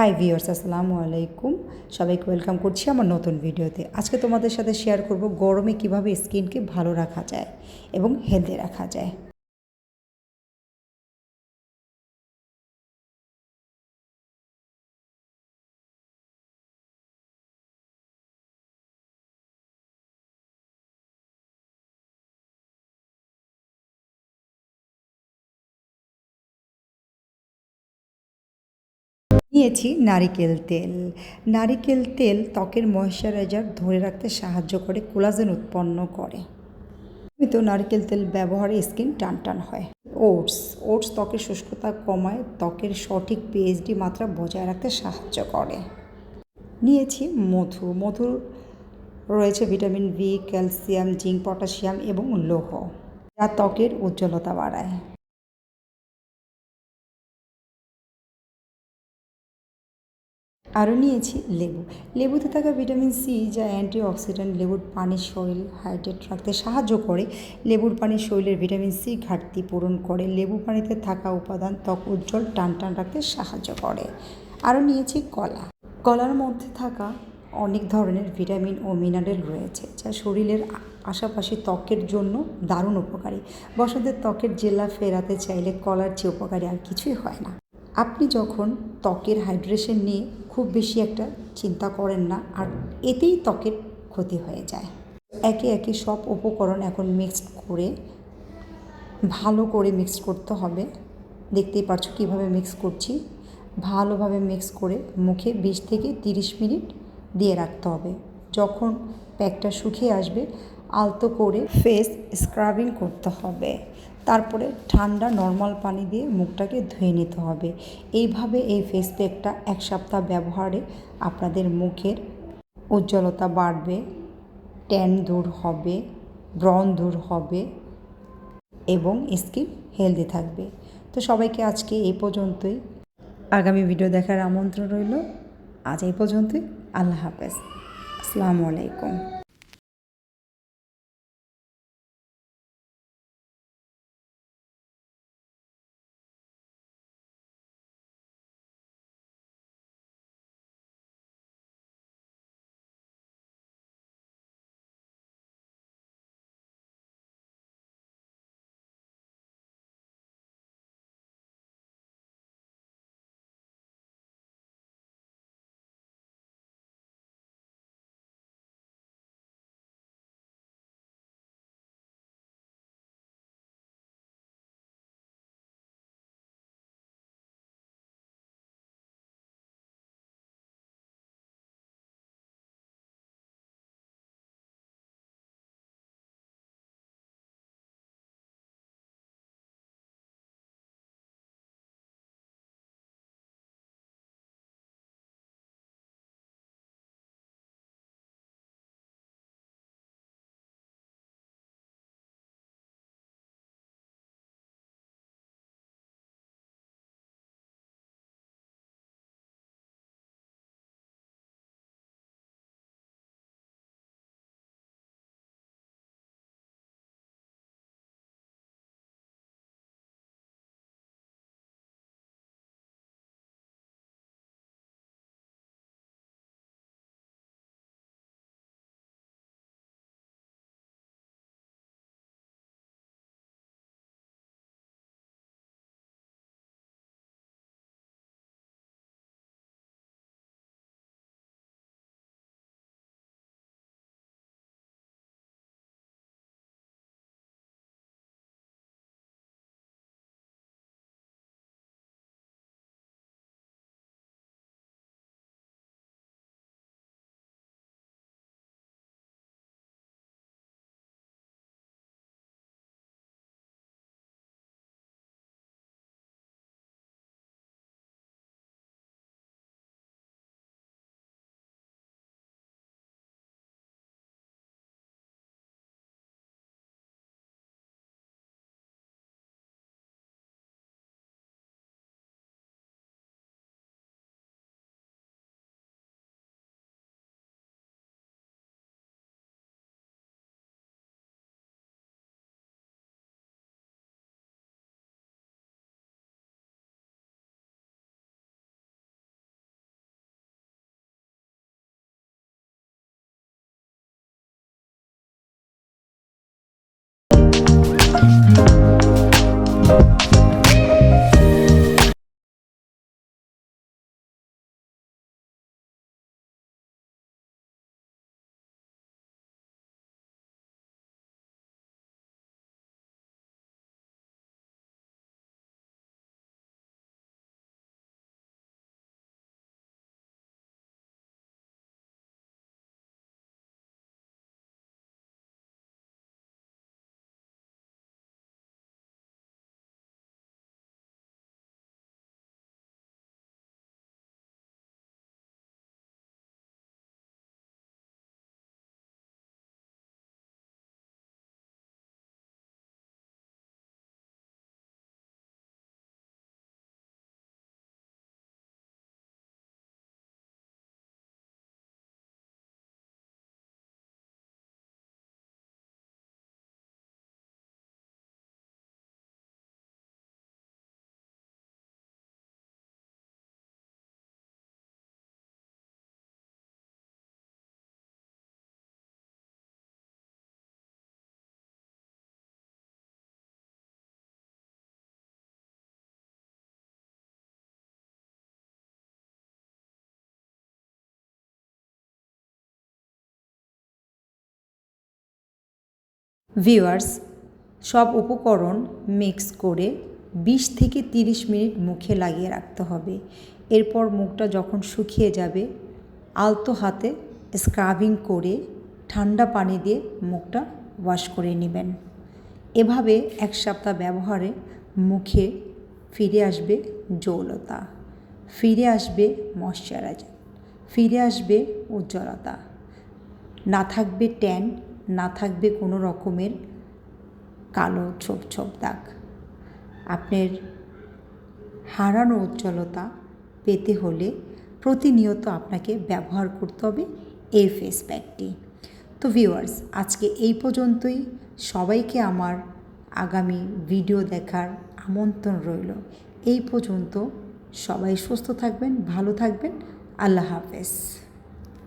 High viewers আসসালামু আলাইকুম। সবাইকে ওয়েলকাম করছি আমার নতুন ভিডিওতে। আজকে তোমাদের সাথে শেয়ার করব গরমে কীভাবে স্কিনকে ভালো রাখা যায় এবং হেলদি রাখা যায়। নিয়েছি নারিকেল তেল। নারিকেল তেল ত্বকের ময়শ্চারাইজার ধরে রাখতে সাহায্য করে, কোলাজেন উৎপন্ন করে। তো নারকেল তেল ব্যবহারে স্কিন টান টান হয়। ওটস ওটস ত্বকের শুষ্কতা কমায়, ত্বকের সঠিক পিএইচডি মাত্রা বজায় রাখতে সাহায্য করে। নিয়েছি মধু। মধু রয়েছে vitamin B, calcium, zinc, potassium এবং লৌহ। যা ত্বকের উজ্জ্বলতা বাড়ায়। আরও নিয়েছি লেবু। লেবুতে থাকা ভিটামিন সি যা অ্যান্টিঅক্সিডেন্ট, লেবুর পানির শরীর, হাইড্রেট রাখতে সাহায্য করে। লেবুর পানি শরীরের ভিটামিন সি ঘাটতি পূরণ করে। লেবু পানিতে থাকা উপাদান ত্বক উজ্জ্বল, টান টান রাখতে সাহায্য করে। আরও নিয়েছি কলা। কলার মধ্যে থাকা অনেক ধরনের ভিটামিন ও মিনারেল রয়েছে, যা শরীরের পাশাপাশি ত্বকের জন্য দারুণ উপকারী। বসন্তের ত্বকের জেলা ফেরাতে চাইলে কলার চেয়ে উপকারী আর কিছুই হয় না। আপনি যখন ত্বকের হাইড্রেশন নিয়ে খুব বেশি একটা চিন্তা করেন না, আর এতেই ত্বকের ক্ষতি হয়ে যায়। একে একে সব উপকরণ এখন মিক্সড করে, ভালো করে মিক্স করতে হবে। দেখতেই পারছ কীভাবে মিক্স করছি। ভালোভাবে মিক্স করে মুখে বিশ থেকে তিরিশ মিনিট দিয়ে রাখতে হবে। যখন প্যাকটা শুকিয়ে আসবে আলতো করে ফেস স্ক্রাবিং করতে হবে। তারপরে ঠান্ডা নর্মাল পানি দিয়ে মুখটাকে ধুয়ে নিতে হবে। এইভাবে এই ফেস প্যাকটা এক সপ্তাহ ব্যবহারে আপনাদের মুখের উজ্জ্বলতা বাড়বে ট্যান দূর হবে ব্রন দূর হবে এবং স্কিন হেলদি থাকবে। তো সবাইকে আজকে এই পর্যন্তই। আগামী ভিডিও দেখার আমন্ত্রণ রইল। আজ এই পর্যন্তই। আল্লাহ হাফেজ। আসসালামু আলাইকুম। ভিউয়ার্স, সব উপকরণ মিক্স করে বিশ থেকে তিরিশ মিনিট মুখে লাগিয়ে রাখতে হবে। এরপর মুখটা যখন শুকিয়ে যাবে, আলতো হাতে স্ক্রাবিং করে ঠান্ডা পানি দিয়ে মুখটা ওয়াশ করে নেবেন। এভাবে এক সপ্তাহ ব্যবহারে মুখে ফিরে আসবে জৌলতা, ফিরে আসবে ময়শ্চারাইজার ফিরে আসবে উজ্জ্বলতা। না থাকবে ট্যান না থাকবে কোনো রকমের কালো ছোপ ছোপ দাগ। আপনার হারানো উজ্জ্বলতা পেতে হলে প্রতিনিয়ত আপনাকে ব্যবহার করতে হবে এই ফেস প্যাকটি তো ভিউয়ার্স আজকে এই পর্যন্তই। সবাইকে আমার আগামী ভিডিও দেখার আমন্ত্রণ রইল। এই পর্যন্ত সবাই সুস্থ থাকবেন, ভালো থাকবেন। আল্লাহ হাফেজ।